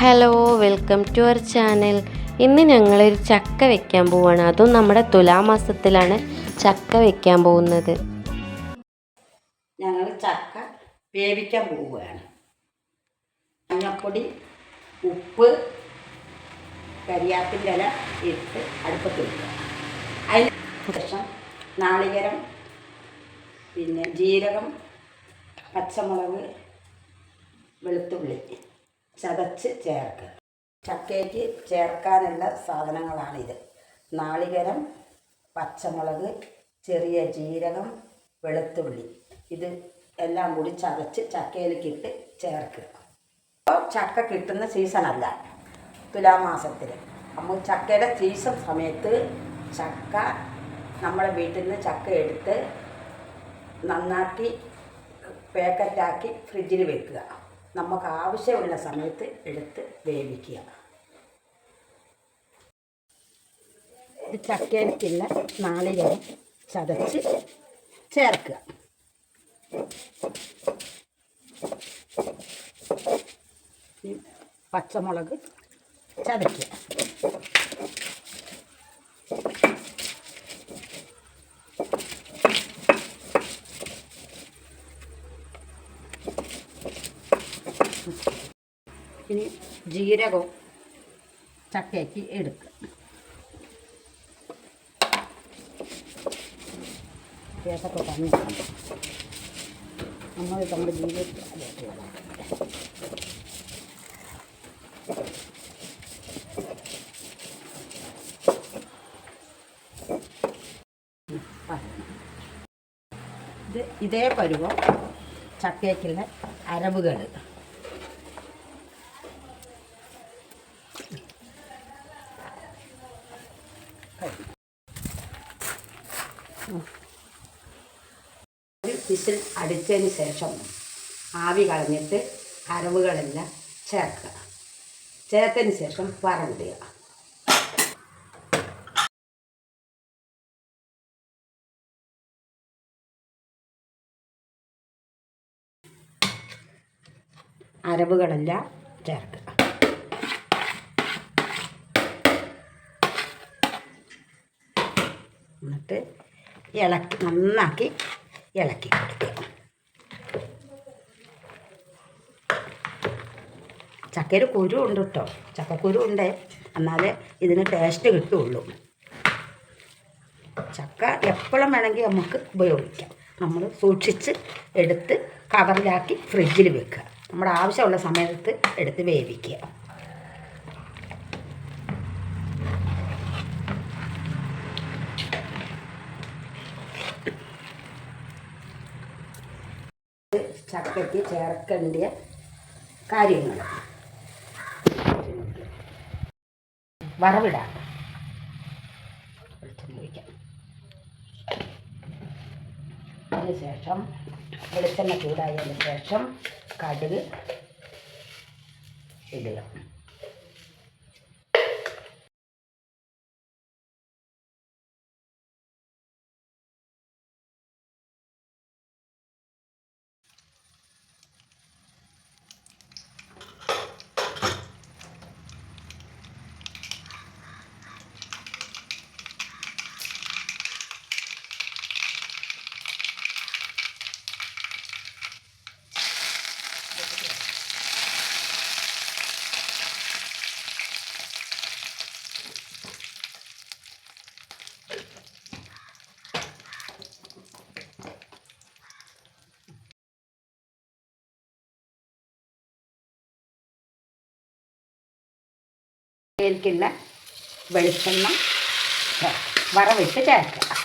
Hello welcome to our channel ഇന്ന് ഞങ്ങളൊരു ചക്ക വെക്കാൻ പോവാണ്. അതും നമ്മുടെ തുലാമാസത്തിലാണ് ചക്ക വെക്കാൻ പോകുന്നത്. ഞങ്ങൾ ചക്ക വേവിക്കാൻ പോവുകയാണ്. മഞ്ഞപ്പൊടി ഉപ്പ് കരിയാപ്പിന്റെ ഇല ഇട്ട് അടുപ്പത്ത് വയ്ക്കുക അതിന് ശേഷം നാളികരം പിന്നെ ജീരകം പച്ചമുളക് വെളുത്തുള്ളി. ചതച്ച് ചേർക്കുക. ചക്കയ്ക്ക് ചേർക്കാനുള്ള സാധനങ്ങളാണിത്. നാളികരം പച്ചമുളക് ചെറിയ ജീരകം വെളുത്തുള്ളി. ഇത് എല്ലാം കൂടി ചതച്ച് ചക്കയിലേക്ക് ഇട്ട് ചേർക്കുക. അപ്പോൾ ചക്ക കിട്ടുന്ന സീസണല്ല. തുലാമാസത്തിൽ അപ്പോൾ ചക്കയുടെ സീസൺ സമയത്ത് ചക്ക നമ്മളെ വീട്ടിൽ നിന്ന് ചക്ക എടുത്ത് നന്നാക്കി പാക്കറ്റാക്കി ഫ്രിഡ്ജിൽ വെക്കുക. നമുക്ക് ആവശ്യമുള്ള സമയത്ത് എടുത്ത് വേവിക്കുക. ഇത് ചക്കയിലേക്കുള്ള നാളികേരം ചതച്ച് ചേർക്കുക. പച്ചമുളക് ചതയ്ക്കുക. ജീരകവും ചക്കയ്ക്ക് എടുക്കുക. കേസൊക്കെ തന്നെ നമ്മൾ നമ്മുടെ ജീവിതത്തിൽ. ഇത് ഇതേ പരുവം ചക്കയ്ക്കുള്ള അരവുകൾ വിസിൽ അടിച്ചതിന് ശേഷം ആവി കളഞ്ഞിട്ട് അരവുകളെല്ലാം ചേർക്കുക. ചേർത്തതിന് ശേഷം വറവിടുക. അരവുകളെല്ലാം ചേർക്കുക. എന്നിട്ട് ഇളക്കി നന്നാക്കി ഇളക്കി കൊടുക്കുക. ചക്കയിൽ കുരു ഉണ്ട് കേട്ടോ ചക്കക്കുരു ഉണ്ട്. എന്നാലേ ഇതിന് ടേസ്റ്റ് കിട്ടുള്ളൂ. ചക്ക എപ്പോഴും വേണമെങ്കിൽ നമുക്ക് ഉപയോഗിക്കാം. നമ്മൾ സൂക്ഷിച്ച് എടുത്ത് കവറിലാക്കി ഫ്രിഡ്ജിൽ വെക്കുക. നമ്മുടെ ആവശ്യമുള്ള സമയത്ത് എടുത്ത് വേവിക്കുക. ചക്കയ്ക്ക് ചേർക്കേണ്ട കാര്യങ്ങൾ. വറവിടാം. വെളിച്ചെണ്ണ ഒഴിക്കാം. അതിന് ശേഷം വെളിച്ചെണ്ണ ചൂടായതിന് ശേഷം കടുക് ഇടുക. ഇതിലേക്കുള്ള വെളിച്ചെണ്ണ വറവിട്ട് ചേർക്കുക.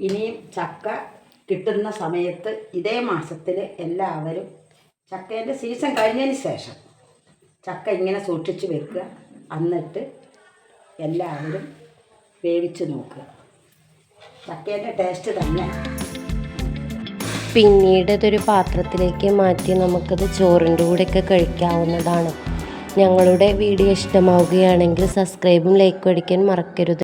ഇനിയും ചക്ക കിട്ടുന്ന സമയത്ത് ഇതേ മാസത്തിൽ എല്ലാവരും ചക്കേന്റെ സീസൺ കഴിഞ്ഞതിന് ശേഷം ചക്ക ഇങ്ങനെ സൂക്ഷിച്ച് വെക്കുക. എന്നിട്ട് എല്ലാവരും വേവിച്ച് നോക്കുക. ചക്കേന്റെ ടേസ്റ്റ് തന്നെ. പിന്നീട് ഇതൊരു പാത്രത്തിലേക്ക് മാറ്റി നമുക്കത് ചോറിന്റെ കൂടെയൊക്കെ കഴിക്കാവുന്നതാണ്. ഞങ്ങളുടെ വീഡിയോ ഇഷ്ടമാവുകയാണെങ്കിൽ സബ്സ്ക്രൈബും ലൈക്കും അടിക്കാൻ മറക്കരുത്.